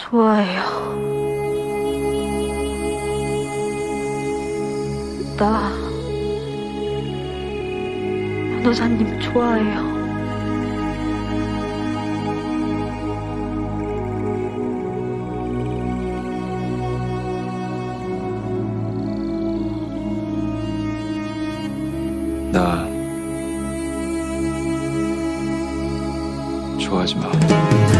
좋아해요. 나 변호사님 좋아해요. 나 좋아하지 마.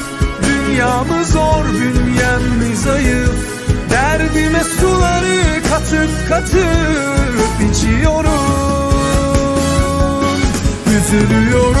Dünyamı zor bünyem mi zayıf? Derdime suları katıp katıp içiyorum. Üzülüyorum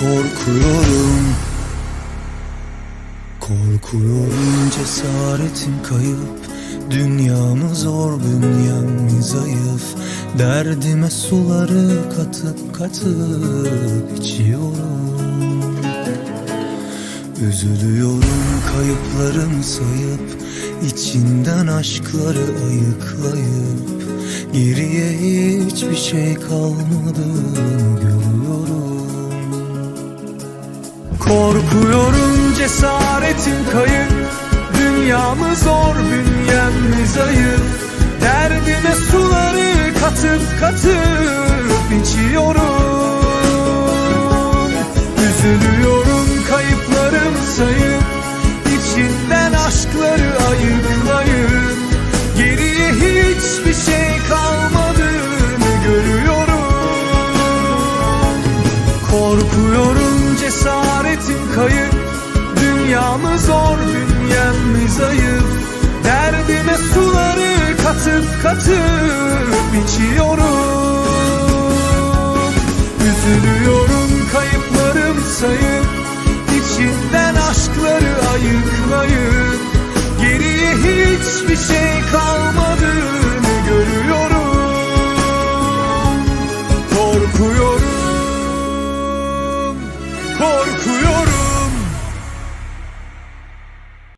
korkuyorum. Korkuyorum cesaretim kayıp. Dünyamı zor bünyem zayıf. Derdime suları katıp katıp içiyorum. Üzülüyorum kayıplarımı sayıp. İçinden aşkları ayıklayıp. Geriye hiçbir şey kalmadığını görüyorum Cesaretim kayıp Dünyamı zor bünyem zayıf. Derdime suları katıp katıp içiyorum. Üzülüyorum kayıplarım sayıp içinden aşkları ayıklayıp Geriye hiçbir şey kalmadığını görüyorum. Korkuyorum cesaretim kayıp Devamı zor dünyam zayıf? Derdime suları katıp katıp içiyorum. Üzülüyorum kayıplarım sayıp İçinden aşkları ayıklayıp Geriye hiçbir şey kalmadığını görüyorum. Korkuyorum.